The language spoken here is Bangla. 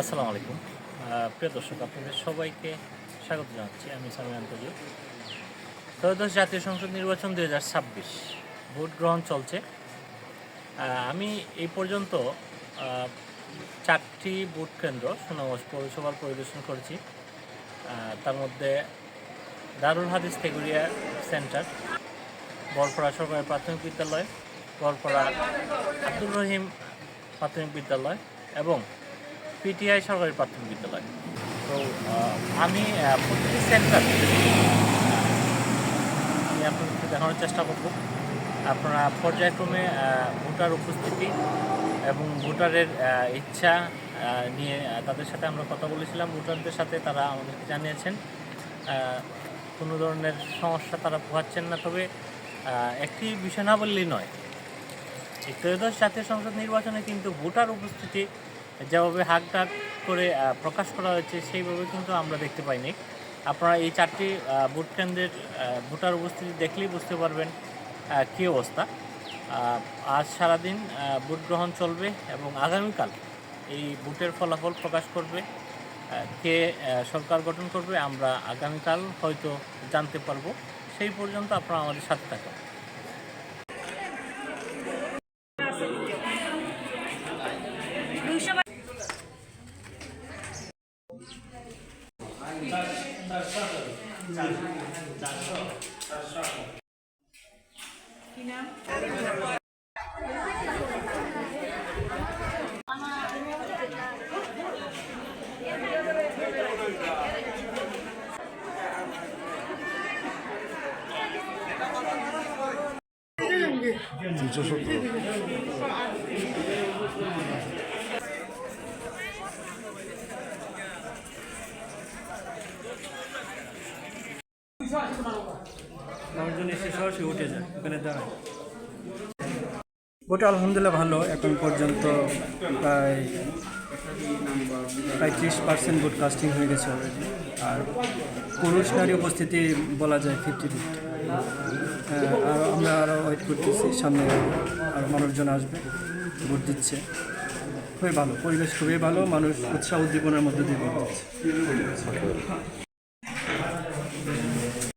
আসসালামু আলাইকুম। প্রিয় দর্শক, আপনাদের সবাইকে স্বাগত জানাচ্ছি। আমি সামি আন্তর্য ত্রয়োদশ জাতীয় সংসদ নির্বাচন দুই হাজার ছাব্বিশ, ভোট গ্রহণ চলছে। আমি এই পর্যন্ত চারটি ভোট কেন্দ্র, সুনামগঞ্জ পৌরসভার পরিদর্শন করেছি। তার মধ্যে দারুল হাদিস তেগুরিয়া সেন্টার, বরপড়া সরকারি প্রাথমিক বিদ্যালয়, বরপড়া আব্দুর রহিম প্রাথমিক বিদ্যালয় এবং পিটিআই সরকারি প্রাথমিক বিদ্যালয়। তো আমি প্রতিটি সেন্টার আমি আপনাদেরকে দেখানোর চেষ্টা করব। আপনারা পর্যায়ক্রমে ভোটার উপস্থিতি এবং ভোটারের ইচ্ছা নিয়ে তাদের সাথে আমরা কথা বলেছিলাম। ভোটারদের সাথে তারা আমাদেরকে জানিয়েছেন কোনো ধরনের সমস্যা তারা পোহাচ্ছেন না। তবে একটি বিষয় না বললেই নয় ত্রয়োদশ জাতীয় সংসদ নির্বাচনে কিন্তু ভোটার উপস্থিতি যেভাবে হাক ডাক করে প্রকাশ করা হয়েছে, সেইভাবে কিন্তু আমরা দেখতে পাইনি। আপনারা এই চারটি ভোট কেন্দ্রের ভোটার উপস্থিতি দেখলেই বুঝতে পারবেন কী অবস্থা। আজ সারাদিন ভোট গ্রহণ চলবে এবং আগামীকাল এই ভোটের ফলাফল প্রকাশ করবে কে সরকার গঠন করবে, আমরা আগামীকাল হয়তো জানতে পারব। সেই পর্যন্ত আপনারা আমাদের সাথে থাকুন। 진짜 좋다. সরাসরি উঠে যায়, ওখানে দাঁড়ায়। ওটা আলহামদুলিল্লাহ ভালো, এখন পর্যন্ত প্রায় প্রায় ত্রিশ পার্সেন্ট ভোট কাস্টিং হয়ে গেছে অলরেডি আর পুরুষ নারী উপস্থিতি বলা যায় ফিফটি ফিফটি আর আমরা আরও ওয়েট করতেছি, সামনে আর মানুষজন আসবে, ভোট দিচ্ছে। খুবই ভালো, পরিবেশ খুবই ভালো, মানুষ উৎসাহ উদ্দীপনার মধ্যে দিয়ে ভোট দিচ্ছে।